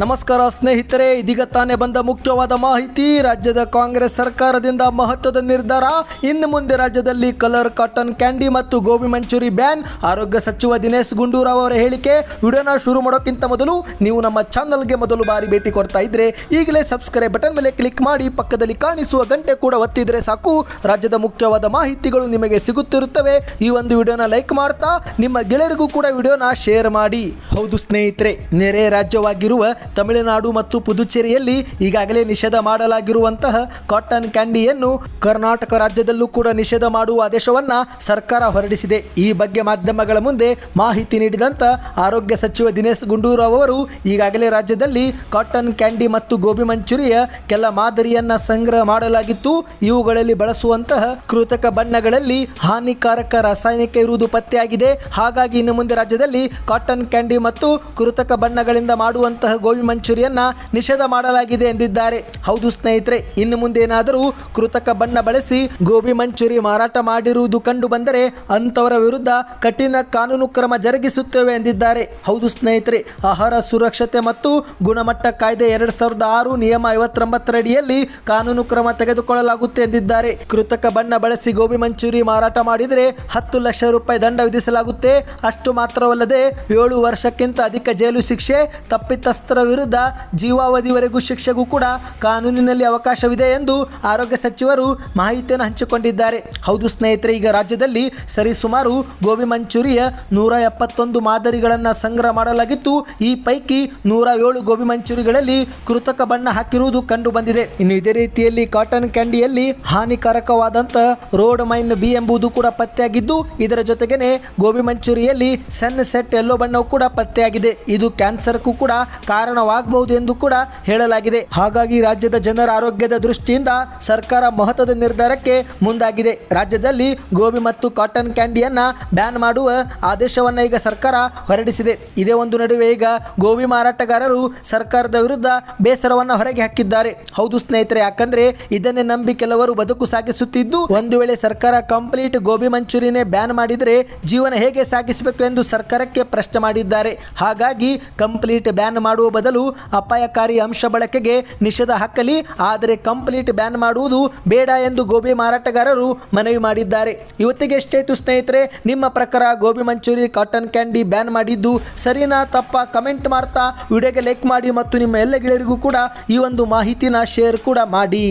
ನಮಸ್ಕಾರ ಸ್ನೇಹಿತರೆ, ಇದೀಗ ತಾನೇ ಬಂದ ಮುಖ್ಯವಾದ ಮಾಹಿತಿ. ರಾಜ್ಯದ ಕಾಂಗ್ರೆಸ್ ಸರ್ಕಾರದಿಂದ ಮಹತ್ವದ ನಿರ್ಧಾರ. ಇನ್ನು ಮುಂದೆ ರಾಜ್ಯದಲ್ಲಿ ಕಲರ್ ಕಾಟನ್, ಕ್ಯಾಂಡಿ ಮತ್ತು ಗೋಬಿ ಮಂಚೂರಿ ಬ್ಯಾನ್. ಆರೋಗ್ಯ ಸಚಿವ ದಿನೇಶ್ ಗುಂಡೂರಾವ್ ಅವರ ಹೇಳಿಕೆ. ವಿಡಿಯೋನ ಶುರು ಮಾಡೋಕ್ಕಿಂತ ಮೊದಲು ನೀವು ನಮ್ಮ ಚಾನಲ್ಗೆ ಮೊದಲು ಬಾರಿ ಭೇಟಿ ಕೊಡ್ತಾ ಇದ್ರೆ, ಈಗಲೇ ಸಬ್ಸ್ಕ್ರೈಬ್ ಬಟನ್ ಮೇಲೆ ಕ್ಲಿಕ್ ಮಾಡಿ, ಪಕ್ಕದಲ್ಲಿ ಕಾಣಿಸುವ ಗಂಟೆ ಕೂಡ ಒತ್ತಿದ್ರೆ ಸಾಕು. ರಾಜ್ಯದ ಮುಖ್ಯವಾದ ಮಾಹಿತಿಗಳು ನಿಮಗೆ ಸಿಗುತ್ತಿರುತ್ತವೆ. ಈ ಒಂದು ವಿಡಿಯೋನ ಲೈಕ್ ಮಾಡ್ತಾ, ನಿಮ್ಮ ಗೆಳೆಯರಿಗೂ ಕೂಡ ವಿಡಿಯೋನ ಶೇರ್ ಮಾಡಿ. ಹೌದು ಸ್ನೇಹಿತರೆ, ನೆರೆ ರಾಜ್ಯವಾಗಿರುವ ತಮಿಳುನಾಡು ಮತ್ತು ಪುದುಚೇರಿಯಲ್ಲಿ ಈಗಾಗಲೇ ನಿಷೇಧ ಮಾಡಲಾಗಿರುವಂತಹ ಕಾಟನ್ ಕ್ಯಾಂಡಿಯನ್ನು ಕರ್ನಾಟಕ ರಾಜ್ಯದಲ್ಲೂ ಕೂಡ ನಿಷೇಧ ಮಾಡುವ ಆದೇಶವನ್ನ ಸರ್ಕಾರ ಹೊರಡಿಸಿದೆ. ಈ ಬಗ್ಗೆ ಮಾಧ್ಯಮಗಳ ಮುಂದೆ ಮಾಹಿತಿ ನೀಡಿದಂತ ಆರೋಗ್ಯ ಸಚಿವ ದಿನೇಶ್ ಗುಂಡೂರಾವ್ ಅವರು ಈಗಾಗಲೇ ರಾಜ್ಯದಲ್ಲಿ ಕಾಟನ್ ಕ್ಯಾಂಡಿ ಮತ್ತು ಗೋಬಿ ಮಂಚೂರಿಯ ಕೆಲ ಮಾದರಿಯನ್ನ ಸಂಗ್ರಹ ಮಾಡಲಾಗಿತ್ತು. ಇವುಗಳಲ್ಲಿ ಬಳಸುವಂತಹ ಕೃತಕ ಬಣ್ಣಗಳಲ್ಲಿ ಹಾನಿಕಾರಕ ರಾಸಾಯನಿಕ ಇರುವುದು ಪತ್ತೆಯಾಗಿದೆ. ಹಾಗಾಗಿ ಇನ್ನು ಮುಂದೆ ರಾಜ್ಯದಲ್ಲಿ ಕಾಟನ್ ಕ್ಯಾಂಡಿ ಮತ್ತು ಕೃತಕ ಬಣ್ಣಗಳಿಂದ ಮಾಡುವಂತಹ ಗೋಬಿ ಮಂಚೂರಿಯನ್ನ ನಿಷೇಧ ಮಾಡಲಾಗಿದೆ ಎಂದಿದ್ದಾರೆ. ಹೌದು ಸ್ನೇಹಿತರೆ, ಇನ್ನು ಮುಂದೇನಾದರೂ ಕೃತಕ ಬಣ್ಣ ಬಳಸಿ ಗೋಬಿ ಮಂಚೂರಿ ಮಾರಾಟ ಮಾಡಿರುವುದು ಕಂಡು ಬಂದರೆ ಅಂತವರ ವಿರುದ್ಧ ಕಠಿಣ ಕಾನೂನು ಕ್ರಮ ಜರುಗಿಸುತ್ತೇವೆ ಎಂದಿದ್ದಾರೆ. ಹೌದು ಸ್ನೇಹಿತರೆ, ಆಹಾರ ಸುರಕ್ಷತೆ ಮತ್ತು ಗುಣಮಟ್ಟ ಕಾಯ್ದೆ ಎರಡ್ ಸಾವಿರದ ಆರು ನಿಯಮ ಐವತ್ತೊಂಬತ್ತರಡಿಯಲ್ಲಿ ಕಾನೂನು ಕ್ರಮ ತೆಗೆದುಕೊಳ್ಳಲಾಗುತ್ತೆ ಎಂದಿದ್ದಾರೆ. ಕೃತಕ ಬಣ್ಣ ಬಳಸಿ ಗೋಬಿ ಮಂಚೂರಿ ಮಾರಾಟ ಮಾಡಿದರೆ ಹತ್ತು ಲಕ್ಷ ರೂಪಾಯಿ ದಂಡ ವಿಧಿಸಲಾಗುತ್ತೆ. ಅಷ್ಟು ಮಾತ್ರವಲ್ಲದೆ ಏಳು ವರ್ಷಕ್ಕಿಂತ ಅಧಿಕ ಜೈಲು ಶಿಕ್ಷೆ ತಪ್ಪಿತಸ್ಥರ ವಿರುದ್ಧ ಜೀವಾವಧಿವರೆಗೂ ಶಿಕ್ಷೆಗೂ ಕೂಡ ಕಾನೂನಿನಲ್ಲಿ ಅವಕಾಶವಿದೆ ಎಂದು ಆರೋಗ್ಯ ಸಚಿವರು ಮಾಹಿತಿಯನ್ನು ಹಂಚಿಕೊಂಡಿದ್ದಾರೆ. ಹೌದು ಸ್ನೇಹಿತರೆ, ಈಗ ರಾಜ್ಯದಲ್ಲಿ ಸರಿಸುಮಾರು ಗೋಬಿ ಮಂಚೂರಿಯ ನೂರ ಎಪ್ಪತ್ತೊಂದು ಮಾದರಿಗಳನ್ನು ಸಂಗ್ರಹ ಮಾಡಲಾಗಿತ್ತು. ಈ ಪೈಕಿ ನೂರ ಏಳು ಗೋಬಿ ಮಂಚೂರಿಗಳಲ್ಲಿ ಕೃತಕ ಬಣ್ಣ ಹಾಕಿರುವುದು ಕಂಡು ಬಂದಿದೆ ಇನ್ನು ಇದೇ ರೀತಿಯಲ್ಲಿ ಕಾಟನ್ ಕ್ಯಾಂಡಿಯಲ್ಲಿ ಹಾನಿಕಾರಕವಾದಂತಹ ರೋಡ್ ಮೈನ್ ಬಿ ಎಂಬುದು ಕೂಡ ಪತ್ತೆಯಾಗಿದ್ದು, ಇದರ ಜೊತೆಗೇನೆ ಗೋಬಿ ಮಂಚೂರಿಯಲ್ಲಿ ಸನ್ ಸೆಟ್ ಎಲ್ಲೋ ಬಣ್ಣವು ಕೂಡ ಪತ್ತೆಯಾಗಿದೆ. ಇದು ಕ್ಯಾನ್ಸರ್ಗೂ ಕೂಡ ಕಾರಣವಾಗಬಹುದು ಎಂದು ಕೂಡ ಹೇಳಲಾಗಿದೆ. ಹಾಗಾಗಿ ರಾಜ್ಯದ ಜನರ ಆರೋಗ್ಯದ ದೃಷ್ಟಿಯಿಂದ ಸರ್ಕಾರ ಮಹತ್ವದ ನಿರ್ಧಾರಕ್ಕೆ ಮುಂದಾಗಿದೆ. ರಾಜ್ಯದಲ್ಲಿ ಗೋಬಿ ಮತ್ತು ಕಾಟನ್ ಕ್ಯಾಂಡಿಯನ್ನ ಬ್ಯಾನ್ ಮಾಡುವ ಆದೇಶವನ್ನ ಈಗ ಸರ್ಕಾರ ಹೊರಡಿಸಿದೆ. ಇದೇ ಒಂದು ನಡುವೆ ಈಗ ಗೋಬಿ ಮಾರಾಟಗಾರರು ಸರ್ಕಾರದ ವಿರುದ್ಧ ಬೇಸರವನ್ನ ಹೊರಗೆ ಹಾಕಿದ್ದಾರೆ. ಹೌದು ಸ್ನೇಹಿತರೆ, ಯಾಕಂದ್ರೆ ಇದನ್ನೇ ನಂಬಿ ಕೆಲವರು ಬದುಕು ಸಾಗಿಸುತ್ತಿದ್ದು, ಒಂದು ವೇಳೆ ಸರ್ಕಾರ ಕಂಪ್ಲೀಟ್ ಗೋಬಿ ಮಂಚೂರಿನೇ ಬ್ಯಾನ್ ಮಾಡಿದರೆ ಜೀವನ ಹೇಗೆ ಸಾಗಿಸಬೇಕು ಎಂದು ಸರ್ಕಾರಕ್ಕೆ ಪ್ರಶ್ನೆ ಮಾಡಿದ್ದಾರೆ. ಹಾಗಾಗಿ ಕಂಪ್ಲೀಟ್ ಬ್ಯಾನ್ ಮಾಡುವ ಬದಲು ಅಪಾಯಕಾರಿ ಅಂಶ ಬಳಕೆಗೆ ನಿಷೇಧ ಹಾಕಲಿ, ಆದರೆ ಕಂಪ್ಲೀಟ್ ಬ್ಯಾನ್ ಮಾಡುವುದು ಬೇಡ ಎಂದು ಗೋಬಿ ಮಾರಾಟಗಾರರು ಮನವಿ ಮಾಡಿದ್ದಾರೆ. ಇವತ್ತಿಗೆ ಎಷ್ಟಾಯಿತು ಸ್ನೇಹಿತರೆ, ನಿಮ್ಮ ಪ್ರಕಾರ gobi manchurian, cotton candy ban ಮಾಡಿದ್ದು ಸರಿನಾ ತಪ್ಪ ಕಮೆಂಟ್ ಮಾಡ್ತಾ ವಿಡಿಯೋಗೆ ಲೈಕ್ ಮಾಡಿ ಮತ್ತು ನಿಮ್ಮ ಎಲ್ಲ ಗೆಳೆಯರಿಗೂ ಕೂಡ ಈ ಒಂದು ಮಾಹಿತಿನ ಶೇರ್ ಕೂಡ ಮಾಡಿ.